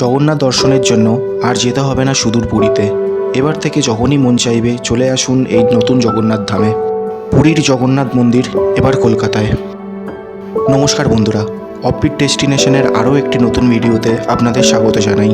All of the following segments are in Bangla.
জগন্নাথ দর্শনের জন্য আর যেতে হবে না সুদূর পুরীতে। এবার থেকে যখনই মন চাইবে, চলে আসুন এই নতুন জগন্নাথ ধামে। পুরীর জগন্নাথ মন্দির এবার কলকাতায়। নমস্কার বন্ধুরা অফবিট ডেস্টিনেশনের আরও একটি নতুন ভিডিওতে আপনাদের স্বাগত জানাই।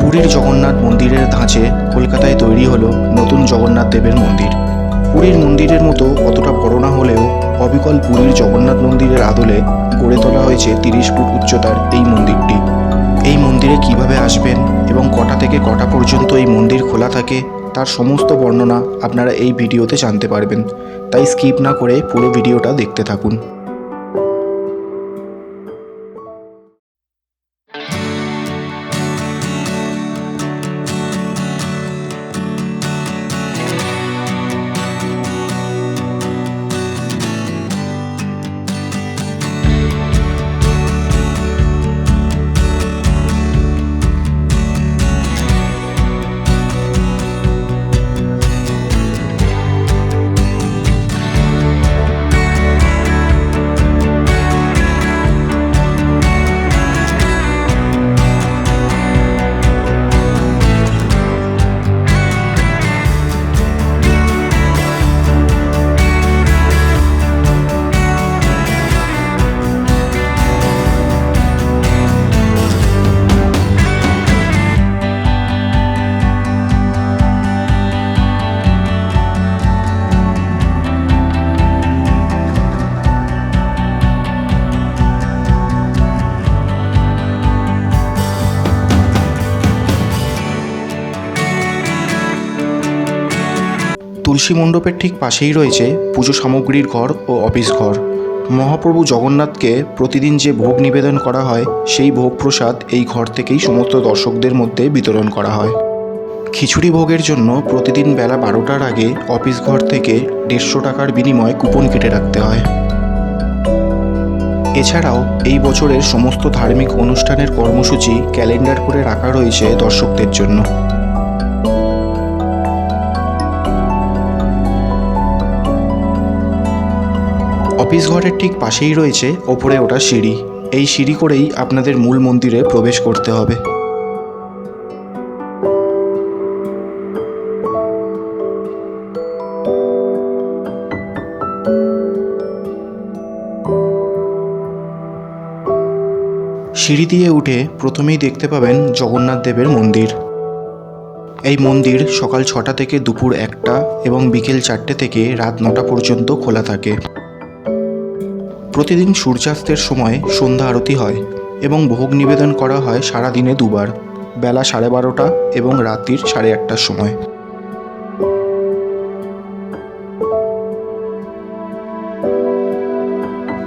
পুরীর জগন্নাথ মন্দিরের ধাঁচে কলকাতায় তৈরি হলো নতুন জগন্নাথ দেবের মন্দির। পুরীর মন্দিরের মতো অতটা বড় না হলেও অবিকল পুরীর জগন্নাথ মন্দিরের আদলে গড়ে তোলা হয়েছে তিরিশ ফুট উচ্চতার এই মন্দিরটি। এই মন্দিরে কীভাবে আসবেন এবং কটা থেকে কটা পর্যন্ত এই মন্দির খোলা থাকে তার সমস্ত বর্ণনা আপনারা এই ভিডিওতে জানতে পারবেন। তাই স্কিপ না করে পুরো ভিডিওটা দেখতে থাকুন। তুলসী মণ্ডপের ঠিক পাশেই রয়েছে পুজো সামগ্রীর ঘর ও অফিস ঘর। মহাপ্রভু জগন্নাথকে প্রতিদিন যে ভোগ নিবেদন করা হয়, সেই ভোগ প্রসাদ এই ঘর থেকেই সমস্ত দর্শকদের মধ্যে বিতরণ করা হয়। খিচুড়ি ভোগের জন্য প্রতিদিন বেলা বারোটার আগে অফিস ঘর থেকে দেড়শো টাকার বিনিময়ে কুপন কেটে রাখতে হয়। এছাড়াও এই বছরের সমস্ত ধার্মিক অনুষ্ঠানের কর্মসূচি ক্যালেন্ডার করে রাখা রয়েছে দর্শকদের জন্য। অফিস ঘরের ঠিক পাশেই রয়েছে ওপরে ওঠা সিঁড়ি। এই সিঁড়ি করেই আপনাদের মূল মন্দিরে প্রবেশ করতে হবে। সিঁড়ি দিয়ে উঠে প্রথমেই দেখতে পাবেন জগন্নাথ দেবের মন্দির। এই মন্দির সকাল ছটা থেকে দুপুর একটা এবং বিকেল চারটে থেকে রাত নটা পর্যন্ত খোলা থাকে। প্রতিদিন সূর্যাস্তের সময় সন্ধ্যা আরতি হয় এবং ভোগ নিবেদন করা হয় সারা দিনে দুবার, বেলা সাড়ে বারোটা এবং রাত্রির সাড়ে আটটার সময়।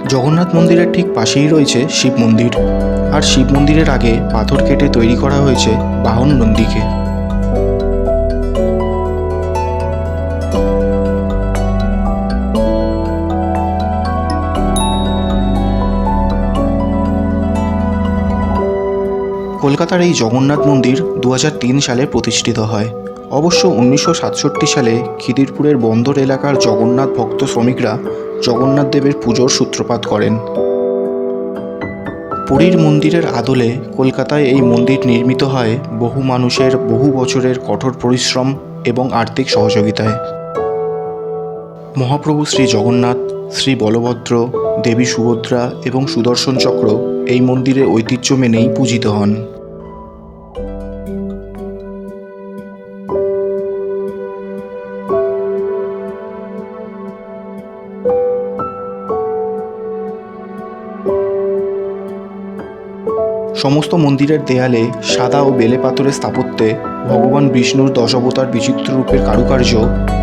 জগন্নাথ মন্দিরের ঠিক পাশেই রয়েছে শিব মন্দির। আর শিব মন্দিরের আগে পাথর কেটে তৈরি করা হয়েছে বাহন নন্দীকে। কলকাতার এই জগন্নাথ মন্দির দু হাজার তিন সালে প্রতিষ্ঠিত হয়। অবশ্য উনিশশো সাতষট্টি সালে খিদিরপুরের বন্দর এলাকার জগন্নাথ ভক্ত শ্রমিকরা জগন্নাথ দেবের পুজোর সূত্রপাত করেন। পুরীর মন্দিরের আদলে কলকাতায় এই মন্দির নির্মিত হয় বহু মানুষের বহু বছরের কঠোর পরিশ্রম এবং আর্থিক সহযোগিতায়। মহাপ্রভু শ্রী জগন্নাথ শ্রী বলভদ্র, দেবী সুভদ্রা এবং সুদর্শন চক্র এই মন্দিরের ঐতিহ্য মেনেই পূজিত হন। সমস্ত মন্দিরের দেয়ালে সাদা ও বেলে পাথরের স্থাপত্যে ভগবান বিষ্ণুর দশাবতার বিচিত্র রূপের কারুকার্য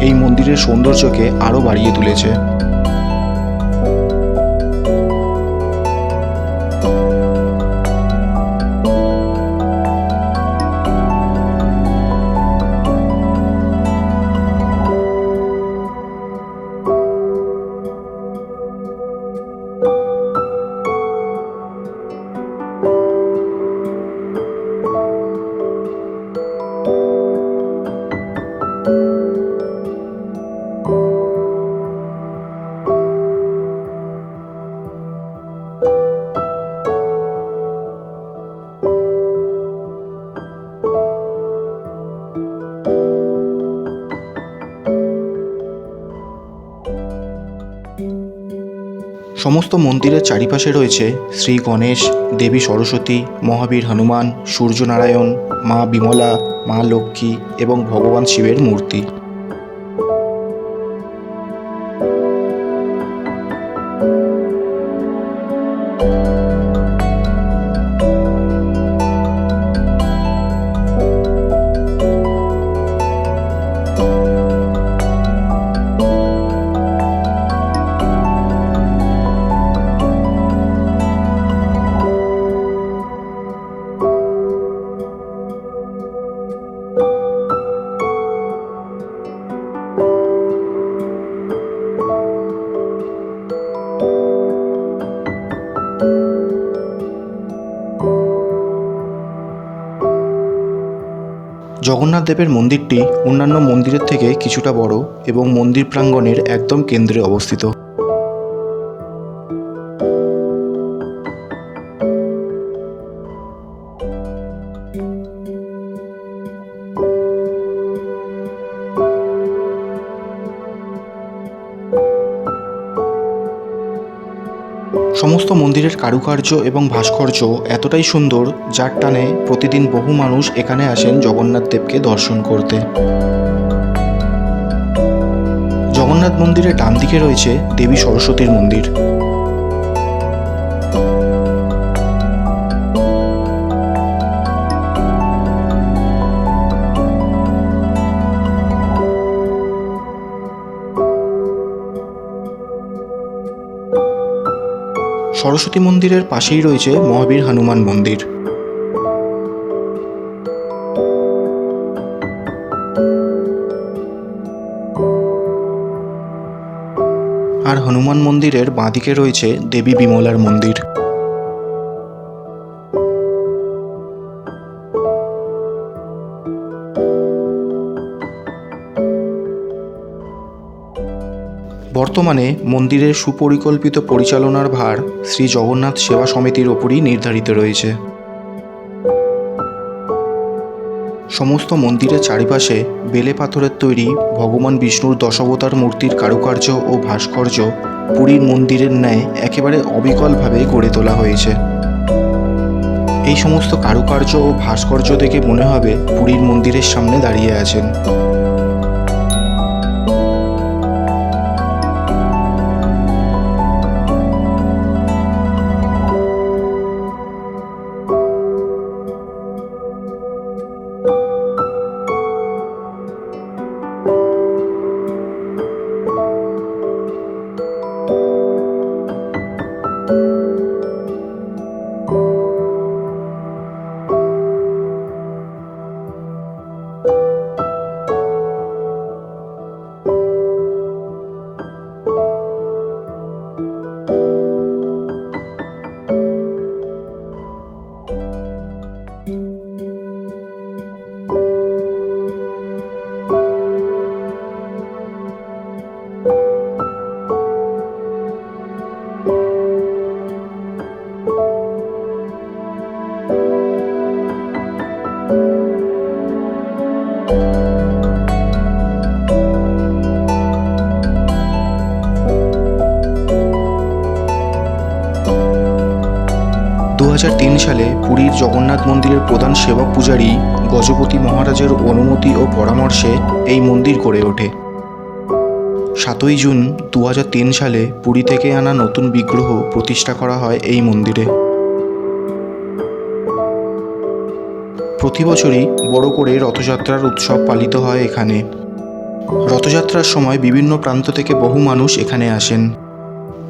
এই মন্দিরের সৌন্দর্যকে আরও বাড়িয়ে তুলেছে। সমস্ত মন্দিরের চারিপাশে রয়েছে শ্রী গণেশ, দেবী সরস্বতী, মহাবীর হনুমান, সূর্যনারায়ণ, মা বিমলা, মা লক্ষ্মী এবং ভগবান শিবের মূর্তি। জগন্নাথ দেবের মন্দিরটি অন্যান্য মন্দিরের থেকে কিছুটা বড় এবং মন্দির প্রাঙ্গণের একদম কেন্দ্রে অবস্থিত। সমস্ত মন্দিরের কারুকার্য এবং ভাস্কর্য এতটাই সুন্দর যার টানে প্রতিদিন বহু মানুষ এখানে আসেন জগন্নাথ দেবকে দর্শন করতে। জগন্নাথ মন্দিরের ডান দিকে রয়েছে দেবী সরস্বতীর মন্দির। সরস্বতী মন্দিরের পাশেই রয়েছে মহাবীর হনুমান মন্দির। আর হনুমান মন্দিরের বাঁদিকে রয়েছে দেবী বিমলার মন্দির। বর্তমানে মন্দিরের সুপরিকল্পিত পরিচালনার ভার শ্রী জগন্নাথ সেবা সমিতির ওপরই নির্ধারিত রয়েছে। সমস্ত মন্দিরের চারিপাশে বেলে পাথরের তৈরি ভগবান বিষ্ণুর দশাবতার মূর্তির কারুকার্য ও ভাস্কর্য পুরীর মন্দিরের ন্যায় একেবারে অবিকলভাবে গড়ে তোলা হয়েছে। এই সমস্ত কারুকার্য ও ভাস্কর্য দেখে মনে হবে পুরীর মন্দিরের সামনে দাঁড়িয়ে আছেন। সালে পুরীর জগন্নাথ মন্দিরের প্রধান সেবক পূজারী গজপতি মহারাজের অনুমতি ও পরামর্শে এই মন্দির গড়ে ওঠে। সাতই জুন দু হাজার তিন সালে পুরী থেকে আনা নতুন বিগ্রহ প্রতিষ্ঠা করা হয় এই মন্দিরে। প্রতি বছরই বড় করে রথযাত্রার উৎসব পালিত হয় এখানে। রথযাত্রার সময় বিভিন্ন প্রান্ত থেকে বহু মানুষ এখানে আসেন।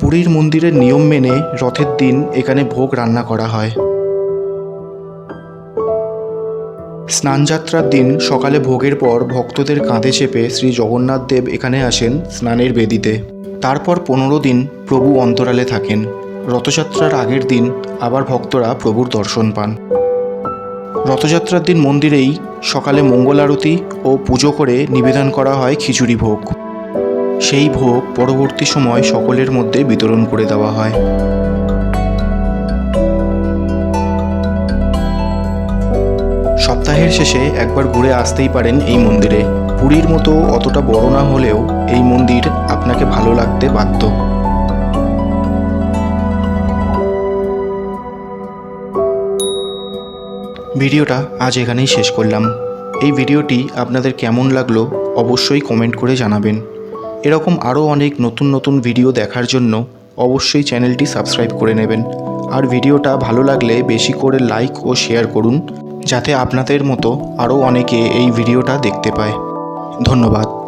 পুরীর মন্দিরের নিয়ম মেনে রথের দিন এখানে ভোগ রান্না করা হয়। স্নানযাত্রার দিন সকালে ভোগের পর ভক্তদের কাঁধে চেপে শ্রী জগন্নাথ দেব এখানে আসেন স্নানের বেদিতে। তারপর পনেরো দিন প্রভু অন্তরালে থাকেন। রথযাত্রার আগের দিন আবার ভক্তরা প্রভুর দর্শন পান। রথযাত্রার দিন মন্দিরেই সকালে মঙ্গল আরতি ও পুজো করে নিবেদন করা হয় খিচুড়ি ভোগ। সেই ভোগ পরবর্তী সময় সকলের মধ্যে বিতরণ করে দেওয়া হয়। সপ্তাহের শেষে একবার ঘুরে আসতেই পারেন এই মন্দিরে। পুরীর মতো অতটা বড় না হলেও এই মন্দির আপনাকে ভালো লাগতে বাধ্য। ভিডিওটা আজ এখানেই শেষ করলাম। এই ভিডিওটি আপনাদের কেমন লাগল অবশ্যই কমেন্ট করে জানাবেন। এরকম আরও অনেক নতুন নতুন ভিডিও দেখার জন্য অবশ্যই চ্যানেলটি সাবস্ক্রাইব করে নেবেন। আর ভিডিওটা ভালো লাগলে বেশি করে লাইক ও শেয়ার করুন, যাতে আপনাদের মতো আরও অনেকে এই ভিডিওটা দেখতে পায়। ধন্যবাদ।